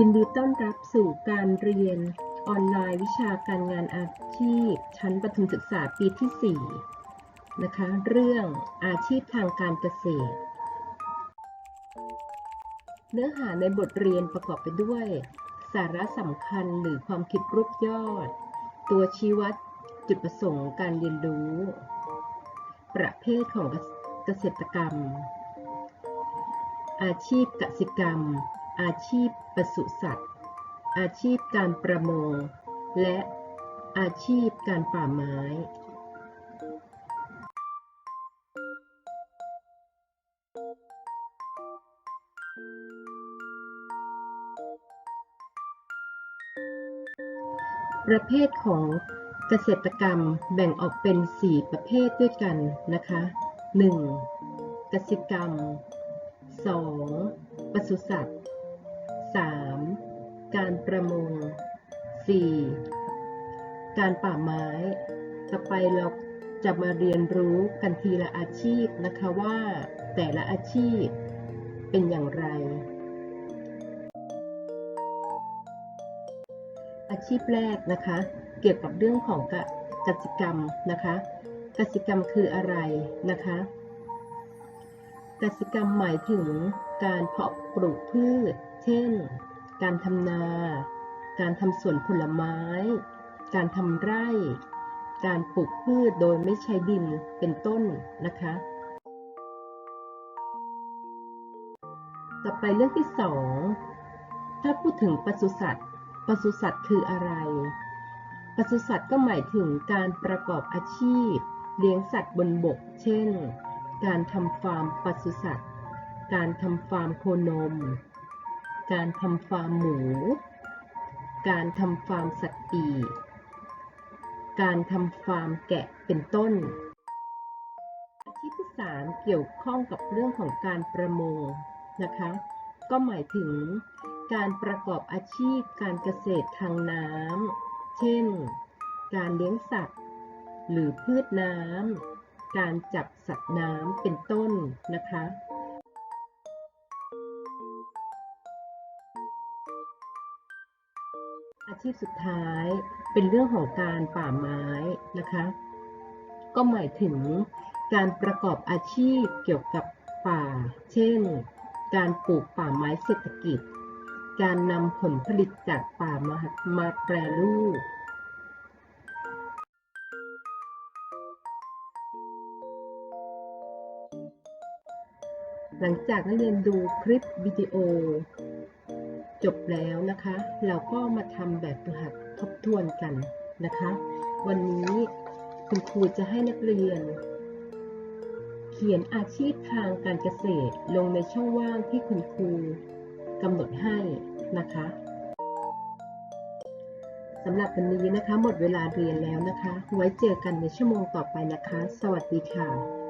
ยินดีต้อนรับสู่การเรียนออนไลน์วิชาการงานอาชีพ ชั้นประถมศึกษาปีที่ 4 นะคะ เรื่องอาชีพทางการเกษตร เนื้อหาในบทเรียนประกอบไปด้วย สาระสำคัญหรือความคิดรูปยอด ตัวชี้วัดจุดประสงค์การเรียนรู้ ประเภทของเกษตรกรรม อาชีพกสิกรรม อาชีพปศุสัตว์ อาชีพการประมง และอาชีพการป่าไม้ประเภทของเกษตรกรรมแบ่งออกเป็น 4 ประเภทด้วยกันนะคะ 1. กสิกรรม 2. ปศุสัตว์ 3. การประมง 4. การป่าไม้ ต่อไปเราจะมาเรียนรู้กันทีละอาชีพนะคะว่า แต่ละอาชีพเป็นอย่างไร อาชีพแรกนะคะ เกี่ยวกับเรื่องของกกสิกรรมนะคะ กสิกรรมคืออะไรนะคะ กสิกรรมหมายถึงการเพาะปลูกพืช เช่น การทำนา การทำสวนผลไม้ การทำไร่ การปลูกพืชโดยไม่ใช้ดินเป็นต้นนะคะ ต่อไปเรื่องที่สองถ้าพูดถึงปศุสัตว์ ปศุสัตว์คืออะไร ปศุสัตว์ก็หมายถึงการประกอบอาชีพ เลี้ยงสัตว์บนบก เช่น การทำฟาร์มปศุสัตว์การทำฟาร์มโคนม การทำฟาร์มหมู การทำฟาร์มสัตว์ปีก การทำฟาร์มแกะเป็นต้น อาชีพที่ 3 เกี่ยวข้องกับเรื่องของการประมงนะคะ ก็หมายถึงการประกอบอาชีพการเกษตรทางน้ำ เช่น การเลี้ยงสัตว์ หรือพืชน้ำ การจับสัตว์น้ำเป็นต้นนะคะ ชีพสุดท้าย เป็นเรื่องของการป่าไม้นะคะ ก็หมายถึงการประกอบอาชีพเกี่ยวกับป่า เช่น การปลูกป่าไม้เศรษฐกิจ การนำผลผลิตจากป่ามามาแปรรูปหลังจากนักเรียนดูคลิปวิดีโอ จบแล้วนะคะ เราก็มาทำแบบฝึกหัดทบทวนกันนะคะ วันนี้คุณครูจะให้นักเรียน เขียนอาชีพทางการเกษตรลงในช่องว่างที่คุณครูกำหนดให้นะคะสำหรับวันนี้นะคะ หมดเวลาเรียนแล้วนะคะ ไว้เจอกันในชั่วโมงต่อไปนะคะ สวัสดีค่ะ